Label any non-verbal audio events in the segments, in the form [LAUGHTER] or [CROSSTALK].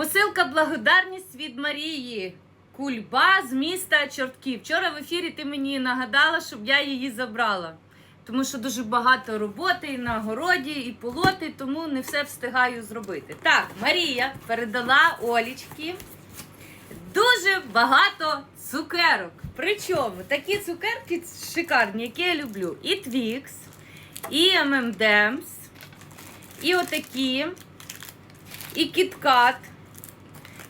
Посилка благодарність від Марії. Кульба з міста Чортків. Вчора в ефірі ти мені нагадала, щоб я її забрала. Тому що дуже багато роботи і на городі, і полоти, тому не все встигаю зробити. Так, Марія передала Олічки дуже багато цукерок. Причому такі цукерки шикарні, які я люблю. І Twix, і M&M's, і отакі, і KitKat,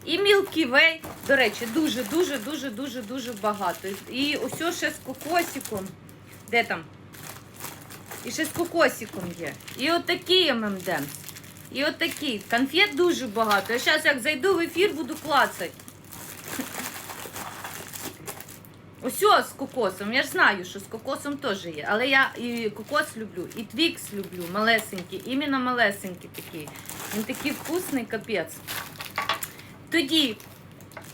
і Way. До речі, дуже, дуже, дуже, дуже, дуже багато. І ось ще з кокосиком. Де там? І ще з кокосиком є. І отакі M&M's. І отакі. Конфет дуже багато. Я зараз, як зайду в ефір, буду клацати. [LAUGHS] Ось з кокосом. Я ж знаю, що з кокосом теж є. Але я і кокос люблю, і твікс люблю, малесенький, іменно малесенький такий. Він такий вкусний, капець. Тоді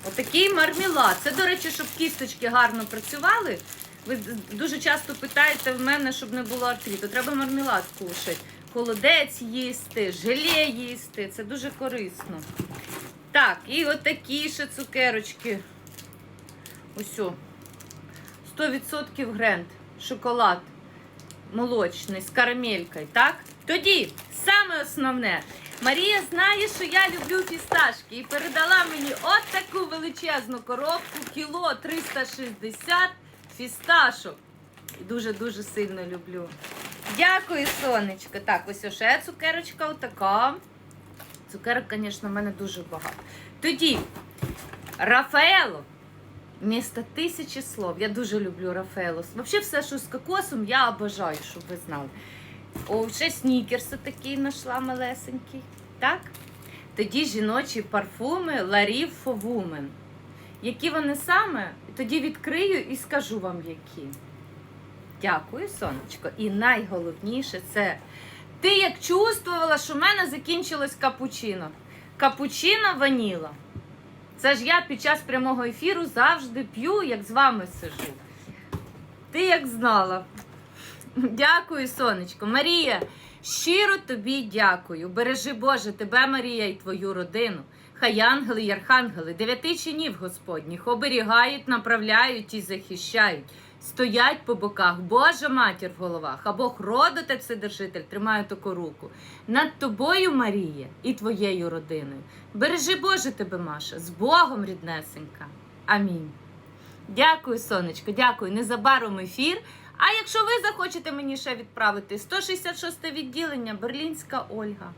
отакий мармелад. Це, до речі, щоб кісточки гарно працювали. Ви дуже часто питаєте в мене, щоб не було артриту. Треба мармелад кушати. Холодець їсти, желе їсти. Це дуже корисно. Так, і отакі ще цукерочки. Ось. 100% гренд. Шоколад молочний з карамелькою, так? Тоді, саме основне, Марія знає, що я люблю фісташки і передала мені от таку величезну коробку, кіло 360 фісташок. Дуже-дуже сильно люблю. Дякую, сонечко. Так, ось ще цукерочка отака. Цукерок, звісно, в мене дуже багато. Тоді, Рафаело. Місто тисячі слов. Я дуже люблю Рафаело. Взагалі, все, що з кокосом, я обожаю, щоб ви знали. О, ще снікерси такий знайшла малесенький. Так? Тоді жіночі парфуми for Women. Які вони саме, тоді відкрию і скажу вам, які. Дякую, сонечко. І найголовніше це ти як чувствувала, що в мене закінчилось капучино. Капучино ваніла. Це ж я під час прямого ефіру завжди п'ю, як з вами сижу. Ти як знала. Дякую, сонечко. Марія, щиро тобі дякую. Бережи Боже тебе, Марія, і твою родину. Хай ангели й архангели, дев'яти чинів Господніх, оберігають, направляють і захищають. Стоять по боках, Божа матір в головах, а Бог роду та вседержитель тримає таку руку. Над тобою, Марія, і твоєю родиною. Бережи Боже тебе, Маша, з Богом, ріднесенька. Амінь. Дякую, сонечко, дякую. Незабаром ефір. А якщо ви захочете мені ще відправити 166 відділення Берлінська Ольга.